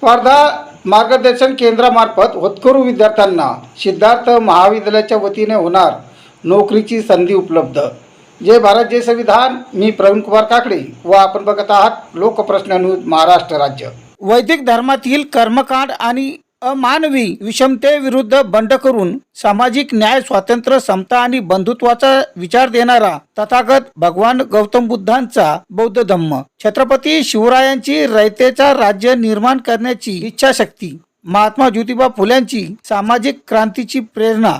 स्पर्धा मार्गदर्शन केंद्रामार्फत होतकरू विद्यार्थ्यांना सिद्धार्थ महाविद्यालयाच्या वतीने होणार नोकरीची संधी उपलब्ध. जय भारत जय संविधान. मी प्रवीण कुमार काकडे व आपण बघत आहात लोकप्रश्न न्यूज महाराष्ट्र राज्य. वैदिक धर्मातील कर्मकांड आणि अमानवी विषमतेविरुद्ध बंड करून सामाजिक न्याय स्वातंत्र्य समता आणि बंधुत्वाचा विचार देणारा तथागत भगवान गौतम बुद्धांचा बौद्ध धम्म. छत्रपती शिवरायांची रयतेचा राज्य निर्माण करण्याची इच्छाशक्ती. महात्मा ज्योतिबा फुल्यांची सामाजिक क्रांतीची प्रेरणा.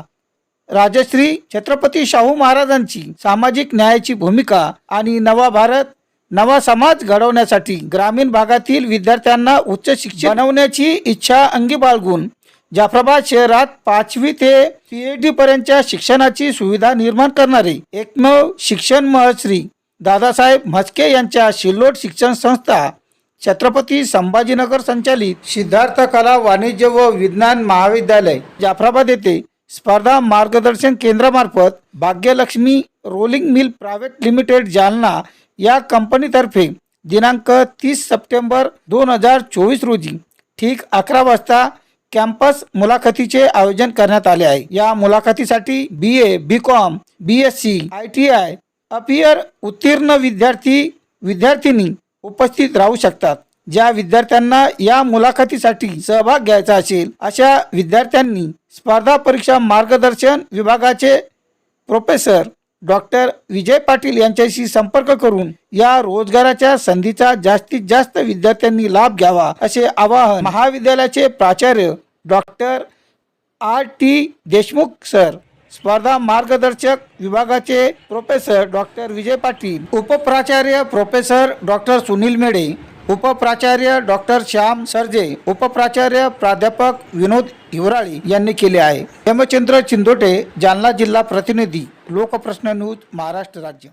राजश्री छत्रपती शाहू महाराजांची सामाजिक न्यायाची भूमिका आणि नवा भारत नवा समाज घडवण्यासाठी ग्रामीण भागातील विद्यार्थ्यांना उच्च शिक्षण बनवण्याची इच्छा अंगी बाळगून जाफराबाद शहरात पाचवी ते पीएचडी पर्यंतच्या शिक्षणाची सुविधा निर्माण करणारे एकमेव शिक्षण महश्री दादासाहेब म्हस्के यांच्या शिल्लोड शिक्षण संस्था छत्रपती संभाजीनगर संचालित सिद्धार्थ कला वाणिज्य व विज्ञान महाविद्यालय जाफराबाद येथे स्पर्धा मार्गदर्शन केंद्रामार्फत Bhagyalaxmi rolling mill private limited Jalna या कंपनीतर्फे दिनांक तीस सप्टेंबर दोन हजार चोवीस रोजी ठीक अकरा वाजता कॅम्पस मुलाखतीचे आयोजन करण्यात आले आहे. या मुलाखतीसाठी B A B com B S C I T I appear उत्तीर्ण विद्यार्थी विद्यार्थिनी उपस्थित राहू शकतात. ज्या विद्यार्थ्यांना या मुलाखतीसाठी सहभाग घ्यायचा असेल अशा विद्यार्थ्यांनी स्पर्धा परीक्षा मार्गदर्शन विभागाचे प्रोफेसर डॉक्टर विजय पाटील यांच्याशी संपर्क करून या रोजगाराच्या संधीचा जास्तीत जास्त विद्यार्थ्यांनी लाभ घ्यावा असे आवाहन महाविद्यालयाचे प्राचार्य doctor R T Deshmukh sir स्पर्धा मार्गदर्शक विभागाचे प्रोफेसर डॉक्टर विजय पाटील उपप्राचार्य प्रोफेसर डॉक्टर सुनील मेडे उपप्राचार्य डॉक्टर श्याम सरजे उपप्राचार्य प्राध्यापक विनोद हिवराळी यांनी केले आहे. हेमचंद्र चिंदोटे जालना जिल्हा प्रतिनिधी लोकप्रश्न न्यूज महाराष्ट्र राज्य.